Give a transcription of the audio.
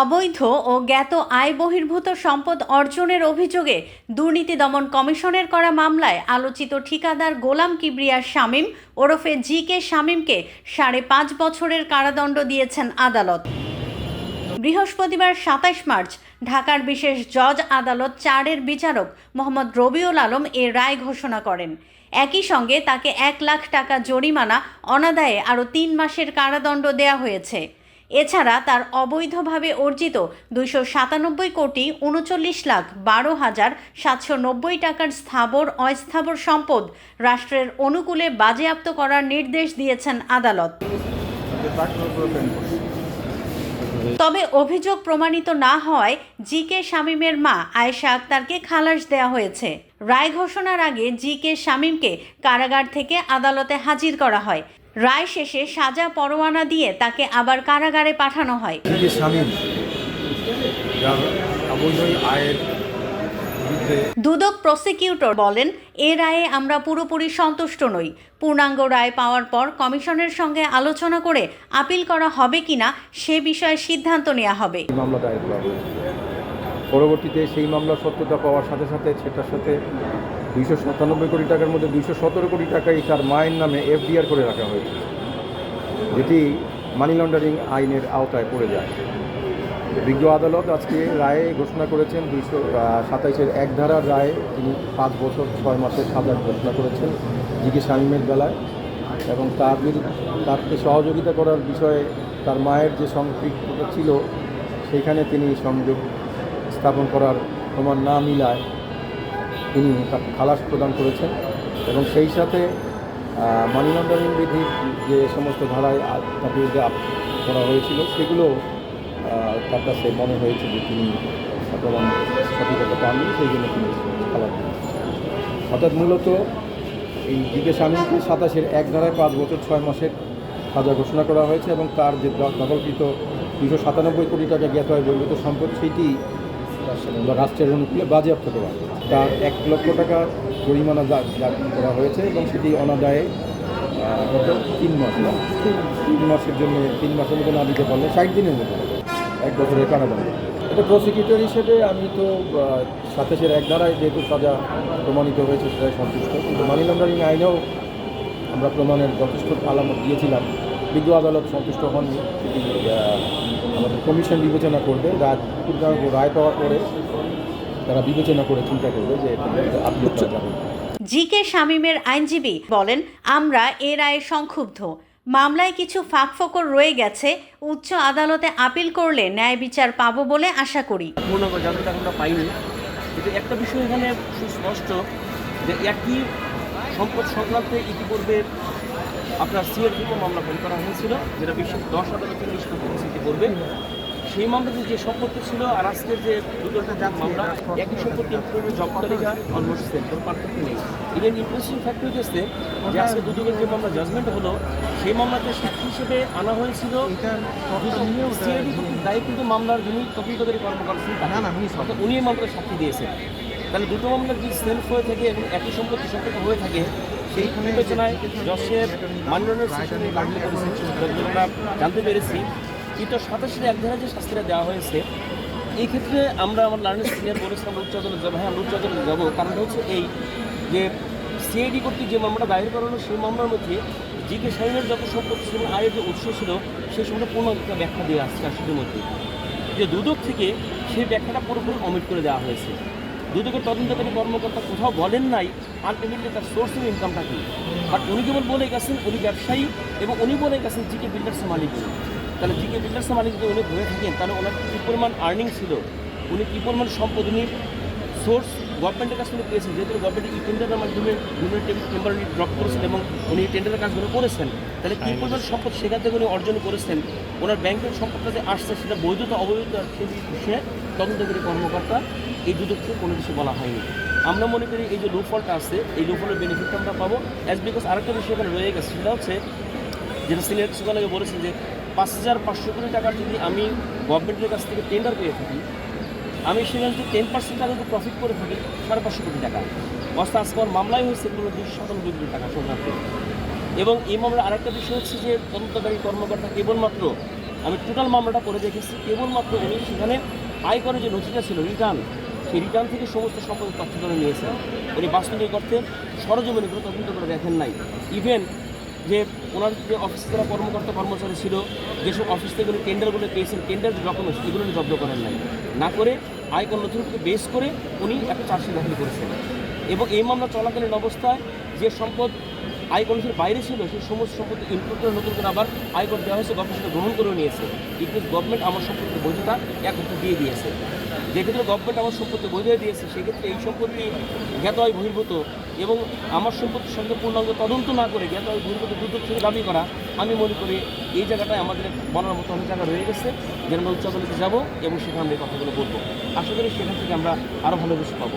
অবৈধ ও জ্ঞাত আয় বহির্ভূত সম্পদ অর্জনের অভিযোগে দুর্নীতি দমন কমিশনের করা মামলায় আলোচিত ঠিকাদার গোলাম কিবরিয়ার শামীম ওরফে জি কে শামীমকে সাড়ে পাঁচ বছরের কারাদণ্ড দিয়েছেন আদালত। বৃহস্পতিবার সাতাশ মার্চ ঢাকার বিশেষ জজ আদালত চারের বিচারক মোহাম্মদ রবিউল আলম এ রায় ঘোষণা করেন। একই সঙ্গে তাকে এক লাখ টাকা জরিমানা, অনাদায়ে আরও তিন মাসের কারাদণ্ড দেয়া হয়েছে। এছাড়া তার অবৈধভাবে অর্জিত দুইশো সাতানব্বই কোটি উনচল্লিশ লাখ বারো হাজার সাতশো নব্বই টাকার স্থাবর, অস্থাবর সম্পদ রাষ্ট্রের অনুকূলে বাজেয়াপ্ত করার নির্দেশ দিয়েছেন আদালত। তবে অভিযোগ প্রমাণিত না হওয়ায় জি কে শামীমের মা আয়েশা আক্তারকে খালাস দেওয়া হয়েছে। রায় ঘোষণার আগে জি কে শামীমকে কারাগার থেকে আদালতে হাজির করা হয়। রায় শেষে সাজা পরোয়ানা দিয়ে তাকে আবার কারাগারে পাঠানো হয়। দুদক প্রসিকিউটর বলেন এ রায়ে আমরা পুরোপুরি সন্তুষ্ট নই। পূর্ণাঙ্গ রায় পাওয়ার পর কমিশনের সঙ্গে আলোচনা করে আপিল করা হবে কিনা সে বিষয়ে সিদ্ধান্ত নেওয়া হবে। এই মামলা দায়ের করা হয়েছে। পরবর্তীতে সেই মামলার সত্যতা পাওয়ার সাথে সাথে সেটার সাথে দুইশো সাতানব্বই কোটি টাকার মধ্যে দুইশো সতেরো কোটি টাকাই তার মায়ের নামে এফডিআর করে রাখা হয়েছে, যেটি মানি লন্ডারিং আইনের আওতায় পড়ে যায়। বিজ্ঞ আদালত আজকে রায়ে ঘোষণা করেছেন, দুইশো সাতাইশের এক ধারার রায়ে তিনি পাঁচ বছর, ছয় মাসের সাজা ঘোষণা করেছেন জিকে শামীমের বেলায় এবং তার তাকে সহযোগিতা করার বিষয়ে তার মায়ের যে সম্পৃক্ততা ছিল সেইখানে তিনি সংযোগ স্থাপন করার প্রমাণ না মিলায় তিনি তাকে খালাস প্রদান করেছেন এবং সেই সাথে মানি লন্ডারিং বিধির যে সমস্ত ধারায় তার বিরুদ্ধে করা হয়েছিল, সেগুলো তার কাছে মনে হয়েছে যে তিনি প্রমাণ সঠিকতা পাননি, সেই জন্য তিনি খালাস অর্থাৎ মূলত এই জিকে স্বামীকে সাতাশের এক ধারায় পাঁচ বছর ছয় মাসের সাজা ঘোষণা করা হয়েছে এবং তার যে দখলকৃত দুশো সাতানব্বই কোটি টাকা জ্ঞাত হয় বহির্ভূত সম্পদ, সেটি বা রাষ্ট্রের অনুকূলে বাজেয়াপ্ত করা। তার এক লক্ষ টাকা জরিমানা করা হয়েছে এবং সেটি অনাদায়ে গত তিন মাস? তিন মাসের জন্য, তিন মাসের মতো না দিতে পারলে ষাট দিনের মতো এক বছরের কারাদণ্ড এটা প্রসিকিউটর হিসেবে আমি তো সাতাশের এক ধারায় যেহেতু সাজা প্রমাণিত হয়েছে, সেটাই সন্তুষ্ট কিন্তু মানি লন্ডারিং আইনেও আমরা প্রমাণের যথেষ্ট আলামত দিয়েছিলাম বিজ্ঞ আদালত সন্তুষ্ট হননি। আমাদের কমিশন বিবেচনা করবে। রায় রায় পাওয়ার পরে তারা বিবেচনা করে চিন্তা করবে যে আপনি যাবে। জি কে শামীমের আইনজীবী বলেন আমরা এ রায়ে সংক্ষুব্ধ। মামলায় কিছু ফাঁকফোকর রয়ে গেছে। উচ্চ আদালতে আপিল করলে ন্যায় বিচার পাবো বলে আশা করি। আমরা পাইনি। কিন্তু একটা বিষয় এখানে সুস্পষ্ট যে একই সম্পদ সংক্রান্তে ইতিপূর্বে আপনার সিএর থেকে মামলা ফোন করা হয়েছিল যেটা বিশ্ব দশ আদালতের নিষ্পত্তি ইতিপূর্বে সেই মামলাতে যে সম্পত্তি ছিল আর আজকের যে দুটোটা যাক মামলা একই সম্পত্তি তালিকা অলমোস্ট সেম কোনো পার্থক্য নেই। ইভেন ইন্টারেস্টিং ফ্যাক্ট হচ্ছে যে আজকে দুদকের যে মামলা জাজমেন্ট হলো সেই মামলাতে সাক্ষী হিসেবে আনা হয়েছিল। দায়ী কিন্তু মামলার যিনি তদন্তকারী কর্মকর্তা উনি এই মামলার সাক্ষী দিয়েছেন। তাহলে দুটো মামলা যদি সেলফ হয়ে থাকে এবং একই সম্পত্তি সম্পর্ক হয়ে থাকে, সেই বিবেচনায় যশের মান্যনের সেশনে লাগলে করেছে আমরা জানতে পেরেছি, কিন্তু সাতাশের এক ধারা যে শাস্তিটা দেওয়া হয়েছে, এই ক্ষেত্রে আমরা আমার লার্নিং সিনিয়র বলেছিলাম উচ্চ যাব হ্যাঁ আমরা উচ্চ আদালতে যাব। কারণটা হচ্ছে এই যে সিআইডি কর্তৃক যে মামলাটা দায়ের করানো, সেই মামলার মধ্যে জিকে শাহিনের যত সম্পত্তি ছিল, আয়ের যে উৎস ছিল, সেই সময়টা পূর্ণ একটা ব্যাখ্যা দিয়ে আসছে আসলে মধ্যে। যে দুদক থেকে সেই ব্যাখ্যাটা পুরোপুরি অমিট করে দেওয়া হয়েছে। দুদকের তদন্তকারী কর্মকর্তা কোথাও বলেন নাই আলটিমেটলি তার সোর্স অফ ইনকামটা কি? বাট উনি কেবল বলে গেছেন উনি ব্যবসায়ী এবং উনি বলে গেছেন জিকে বিল্ডার্সের মালিক। তাহলে জিকে বিল্ডার্সের মালিক যদি উনি হয়ে থাকেন তাহলে ওনার কী পরিমাণ আর্নিং ছিল? উনি কী পরিমাণ সম্পদ উনি সোর্স গভর্নমেন্টের কাছে উনি পেয়েছেন? যেহেতু গভর্নমেন্ট ই টেন্ডারের মাধ্যমে বিভিন্ন টেম্বার উনি ড্রপ করেছেন এবং উনি টেন্ডারের কাজগুলো করেছেন তাহলে কী পরিমাণ সম্পদ সেখান থেকে উনি অর্জন করেছেন? ওনার ব্যাংকের সম্পদটা যে আসছে সেটা বৈধতা অবৈধতা সেই বিষয়ে তদন্তকারী কর্মকর্তা এই দুদককে কোনো কিছু বলা হয়নি। আমরা মনে করি এই যে লোফলটা আছে, এই লোফলের বেনিফিটটা আমরা পাবো। অ্যাজ বিকজ আরেকটা বিষয় এখানে রয়ে গেছে, সেটা হচ্ছে যেটা সিনিয়র আগে বলেছেন যে পাঁচ হাজার পাঁচশো কোটি টাকার যদি আমি গভর্নমেন্টের কাছ থেকে টেন্ডার পেয়ে থাকি, আমি সেখানে যদি টেন পার্সেন্ট টাকা যদি প্রফিট করে থাকি, সাড়ে পাঁচশো কোটি টাকা। অর্থাৎ আজকে আমার মামলাই হয়েছে কোনো দুশো সাতানব্বই কোটি টাকা সংক্রান্ত এবং এই মামলার আরেকটা বিষয় হচ্ছে যে তদন্তকারী কর্মকর্তা কেবলমাত্র আমি টোটাল মামলাটা করে দেখেছি। কেবলমাত্র উনি সেখানে আয়করের যে নথিটা ছিল রিটার্ন সেই রিটার্ন থেকে সমস্ত সম্পদ তথ্য করে নিয়েছেন। উনি বাস্তবিক অর্থে সরজমিনে কোনো তদন্ত করে দেখেন নাই। ইভেন যে ওনার যে অফিসে যারা কর্মকর্তা কর্মচারী ছিল, যেসব অফিস থেকে উনি টেন্ডারগুলো পেয়েছেন টেন্ডার যে ডকুমেন্টস এগুলো উনি জব্দ করেন নাই। না করে আয়কর নথিগুলোকে বেস করে উনি একটা চার্জশিট দাখিল করেছেন। এবং এই মামলা চলাকালীন অবস্থায় যে সম্পদ আয়কর নথির বাইরে ছিল সেই সমস্ত সম্পদ ইনপুট করে নতুন করে আবার আয়কর দেওয়া হয়েছে গভর্নমেন্ট সেটা গ্রহণ করে নিয়েছে। মিনস গভর্নমেন্ট আমার সম্পত্তির বৈধতা এক অর্থে দিয়ে দিয়েছে। যেক্ষেত্রে গভর্নমেন্ট আমার সম্পত্তি বৈধ দিয়েছে সেক্ষেত্রে এই সম্পত্তি জ্ঞাত হয় বহির্ভূত এবং আমার সম্পত্তির সঙ্গে পূর্ণাঙ্গ তদন্ত না করে জ্ঞাত হয় বহির্ভূত দুদক থেকে দাবি করা, আমি মনে করি এই জায়গাটায় আমাদের বলার মতো অনেক জায়গা রয়ে গেছে। যেন আমরা উচ্চ আদালতে যাব এবং সেখানে আমরা এই কথাগুলো বলব। আশা করি সেখান থেকে আমরা আরও ভালো কিছু পাবো।